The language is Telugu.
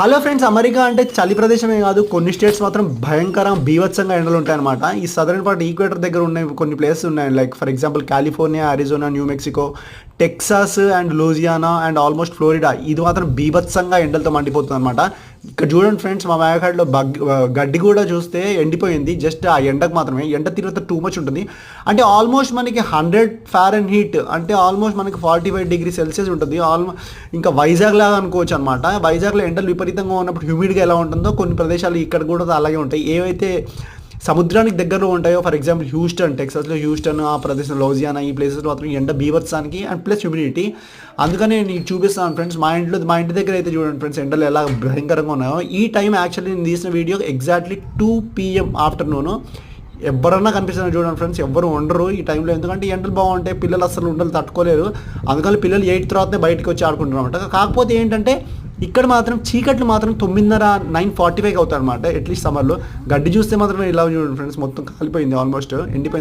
హలో ఫ్రెండ్స్ అమెరికా అంటే చలి ప్రదేశమే కాదు కొన్ని స్టేట్స్ మాత్రం భయంకరం బీభత్సంగా ఎండలు ఉంటాయన్నమాట ఈ సదరన్ పార్ట్ ఈక్వేటర్ దగ్గర ఉన్న కొన్ని ప్లేసెస్ ఉన్నాయి. Like for example California Arizona New Mexico Texas and Louisiana and almost Florida ఇది మాత్రం బీభత్సంగా ఎండలతో మండిపోతుంది అనమాట ఇక్కడ చూడండి ఫ్రెండ్స్ మా మేఘాడ్లో బగ్ గడ్డి కూడా చూస్తే ఎండిపోయింది. జస్ట్ ఆ ఎండకు మాత్రమే. ఎండ తీవ్రత టూ మచ్ ఉంటుంది. అంటే ఆల్మోస్ట్ మనకి హండ్రెడ్ ఫార్ అండ్ హీట్ అంటే ఆల్మోస్ట్ మనకి ఫార్టీ ఫైవ్ డిగ్రీ సెల్సియస్ ఉంటుంది. ఆల్మో ఇంకా వైజాగ్ లాగా అనుకోవచ్చు అనమాట వైజాగ్లో ఎండలు విపరీతంగా ఉన్నప్పుడు హ్యూమిడ్గా ఎలా ఉంటుందో కొన్ని ప్రదేశాలు ఇక్కడ కూడా అలాగే ఉంటాయి. ఏవైతే సముద్రానికి దగ్గరలో ఉంటాయో ఫర్ ఎగ్జాంపుల్ హ్యూస్టన్ టెక్సాస్లో హ్యూస్టన్ ఆ ప్రదేశం లౌజియానా ఈ ప్లేసెస్లో మాత్రం ఎండ బీభత్సానికి అండ్ ప్లస్ హ్యూమిడిటీ అందుకనే నేను చూపిస్తాను ఫ్రెండ్స్ మా ఇంట్లో మా ఇంటి దగ్గర అయితే చూడండి ఫ్రెండ్స్ ఎండలు ఎలా భయంకరంగా ఉన్నాయో. ఈ టైం యాక్చువల్లీ నేను తీసిన video exactly two PM afternoon ఎవరన్నా కనిపిస్తున్నారు చూడండి ఫ్రెండ్స్ ఎవరు ఉండరు ఈ టైంలో ఎందుకంటే ఎండలు బాగుంటాయి పిల్లలు అసలు ఉండలు తట్టుకోలేరు. అందుకని పిల్లలు ఎయిట్ తర్వాతనే బయటకు వచ్చి ఆడుకుంటున్నారు అనమాట కాకపోతే ఏంటంటే ఇక్కడ మాత్రం చీకట్లు మాత్రం తొమ్మిదిన్నర నైన్ ఫార్టీ ఫైవ్ అవుతాయి అనమాట అట్లీస్ట్ సమ్మర్లో గడ్డి చూస్తే మాత్రం ఇలా చూడండి ఫ్రెండ్స్ మొత్తం కాలిపోయింది ఆల్మోస్ట్ ఎండిపోయింది.